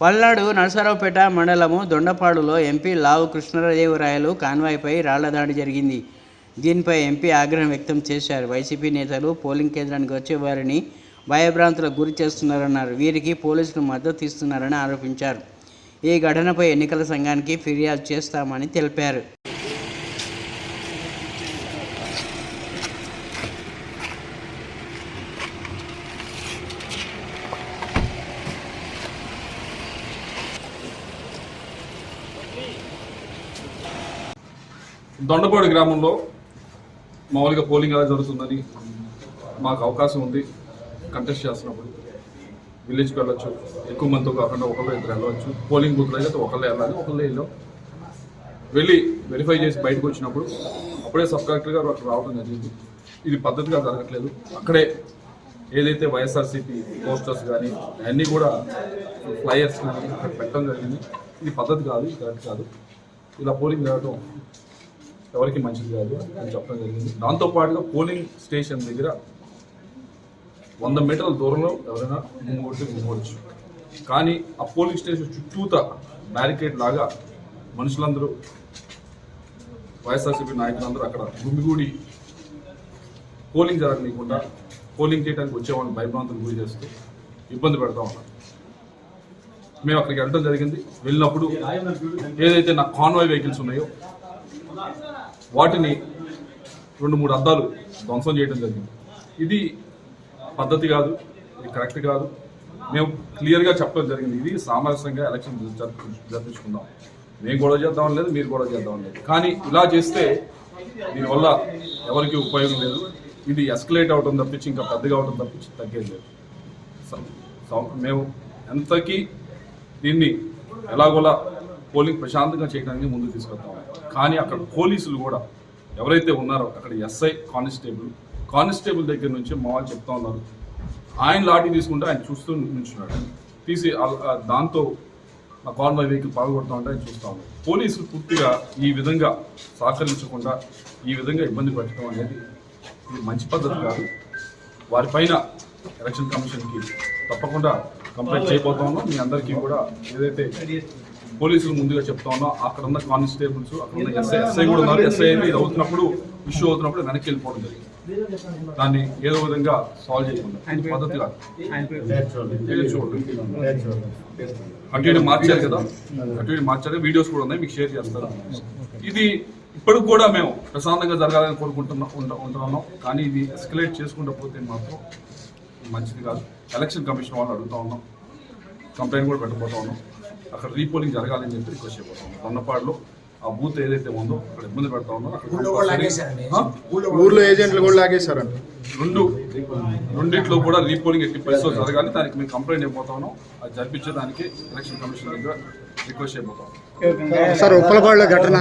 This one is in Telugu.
పల్నాడు నరసరావుపేట మండలము దొండపాడులో ఎంపీ లావు కృష్ణదేవరాయలు కాన్వాయ్పై రాళ్ళ దాడి జరిగింది. దీనిపై ఎంపీ ఆగ్రహం వ్యక్తం చేశారు. వైసీపీ నేతలు పోలింగ్ కేంద్రానికి వచ్చే వారిని భయభ్రాంతులకు గురి చేస్తున్నారన్నారు. వీరికి పోలీసులు మద్దతు ఇస్తున్నారని ఆరోపించారు. ఈ ఘటనపై ఎన్నికల సంఘానికి ఫిర్యాదు చేస్తామని తెలిపారు. దొండపాడు గ్రామంలో మామూలుగా పోలింగ్ ఎలా జరుగుతుందని మాకు అవకాశం ఉంది. కంటెస్ట్ చేస్తున్నప్పుడు విలేజ్కి వెళ్ళొచ్చు ఎక్కువ మందితో కాకుండా ఒకళ్ళు ఇద్దరు వెళ్ళవచ్చు. పోలింగ్ బూత్లో అయితే ఒకళ్ళే వెళ్ళాలి ఒకళ్ళే వెళ్ళాం. వెళ్ళి వెరిఫై చేసి బయటకు వచ్చినప్పుడు అప్పుడే సబ్ కలెక్టర్ గారు అక్కడ రావడం జరిగింది. ఇది పద్ధతిగా జరగట్లేదు. అక్కడే ఏదైతే వైఎస్ఆర్సీపీ పోస్టర్స్ కానీ అన్నీ కూడా ఫ్లయర్స్ కానీ అక్కడ పెట్టడం జరిగింది. ఇది పద్ధతి కాదు ఇది కరెక్ట్ కాదు. ఇలా పోలింగ్ జరగడం ఎవరికి మంచిది కాదు అని చెప్పడం జరిగింది. దాంతో పాటుగా పోలింగ్ స్టేషన్ దగ్గర వంద మీటర్ల దూరంలో ఎవరైనా ముంగొట్టి ముంగొచ్చు కానీ ఆ పోలింగ్ స్టేషన్ చుట్టూత బ్యారికేడ్ లాగా మనుషులందరూ వైఎస్ఆర్సీపీ నాయకులందరూ అక్కడ గుమిగూడి పోలింగ్ జరగనీయకుండా పోలింగ్ చేయడానికి వచ్చేవాళ్ళని భయభ్రాంతులు గురి చేస్తూ ఇబ్బంది పెడతా ఉన్నారు. మేము అక్కడికి వెళ్ళడం జరిగింది. వెళ్ళినప్పుడు ఏదైతే నా కాన్వాయ్ వెహికల్స్ ఉన్నాయో వాటిని రెండు మూడు అద్దాలు ధ్వంసం చేయడం జరిగింది. ఇది పద్ధతి కాదు ఇది కరెక్ట్ కాదు. మేము క్లియర్గా చెప్పడం జరిగింది. ఇది సామరస్యంగా ఎలక్షన్ జరిపించుకుందాం. మేము గొడవ చేద్దాం లేదు మీరు గొడవ చేద్దాం లేదు. కానీ ఇలా చేస్తే దీనివల్ల ఎవరికి ఉపయోగం లేదు. ఇది ఎస్కలేట్ అవడం తప్పించి ఇంకా పెద్దగా అవడం తప్పించి తగ్గేది లేదు. మేము ఎంతకీ దీన్ని ఎలాగోలా పోలింగ్ ప్రశాంతంగా చేయడానికి ముందుకు తీసుకెళ్తాం కానీ అక్కడ పోలీసులు కూడా ఎవరైతే ఉన్నారో అక్కడ ఎస్ఐ కానిస్టేబుల్ కానిస్టేబుల్ దగ్గర నుంచి మా వాళ్ళు చెప్తా ఉన్నారు. ఆయన లాఠీ తీసుకుంటే ఆయన చూస్తూ నుంచున్నాడు తీసి దాంతో ఆ కాన్వాయ్ వెహికల్ పాల్గొడతా ఉంటే ఆయన చూస్తా ఉన్నారు. పోలీసులు పూర్తిగా ఈ విధంగా సహకరించకుండా ఈ విధంగా ఇబ్బంది పెట్టడం అనేది ఇది మంచి పద్ధతి కాదు. వారిపైన ఎలక్షన్ కమిషన్కి తప్పకుండా కంప్లైంట్ చేయబోతా ఉన్నాం. మీ అందరికీ కూడా ఏదైతే పోలీసులు ముందుగా చెప్తా ఉన్నాం అక్కడ ఉన్న కానిస్టేబుల్స్ అక్కడ ఉన్న ఎస్ఐ ఎస్ఐ కూడా ఉన్నారు. ఎస్ఐ అయితే ఇది అవుతున్నప్పుడు ఇష్యూ అవుతున్నప్పుడు వెనక్కి వెళ్ళిపోవడం జరిగింది. దాన్ని ఏదో విధంగా సాల్వ్ చేయకుండా. ఇది పద్ధతి కాదు. ఇది చూడండి. అటు ఇటు మార్చారు కదా? అటు ఇటు మార్చారు. వీడియోస్ కూడా ఉన్నాయి. మీకు షేర్ చేస్తారు ఇది ఇప్పటికి కూడా మేము ప్రశాంతంగా జరగాలని కోరుకుంటున్నాం ఉంట- ఉంటున్నాం కానీ ఇది ఎస్కలేట్ చేసుకుంటూ పోతే మాత్రం మంచిది కాదు. ఎలక్షన్ కమిషన్ వాళ్ళు అడుగుతా ఉన్నాం. కంప్లైంట్ కూడా పెట్టబోతా ఉన్నాం. అక్కడ రీపోలింగ్ జరగాలని చెప్పి రిక్వెస్ట్ చేయబోతా ఉన్నాం దొన్నపాడులో ఆ బూత్ ఏదైతే ఉందో అక్కడ ఇబ్బంది పెడతా ఉన్నాం అక్కడ? ఊర్లో ఏజెంట్లు కూడా లాగేశారంట రెండు రెండిట్లో కూడా రీపోలింగ్ ఎట్టి పరిస్థితుల్లో జరగాలి. దానికి మేము కంప్లైంట్ అయిపోతా ఉన్నాం. అది జరిపించడానికి ఎలక్షన్ కమిషన్ దగ్గర రిక్వెస్ట్ చేయబోతాం సార్ ఉప్పలపాడులో ఘటన.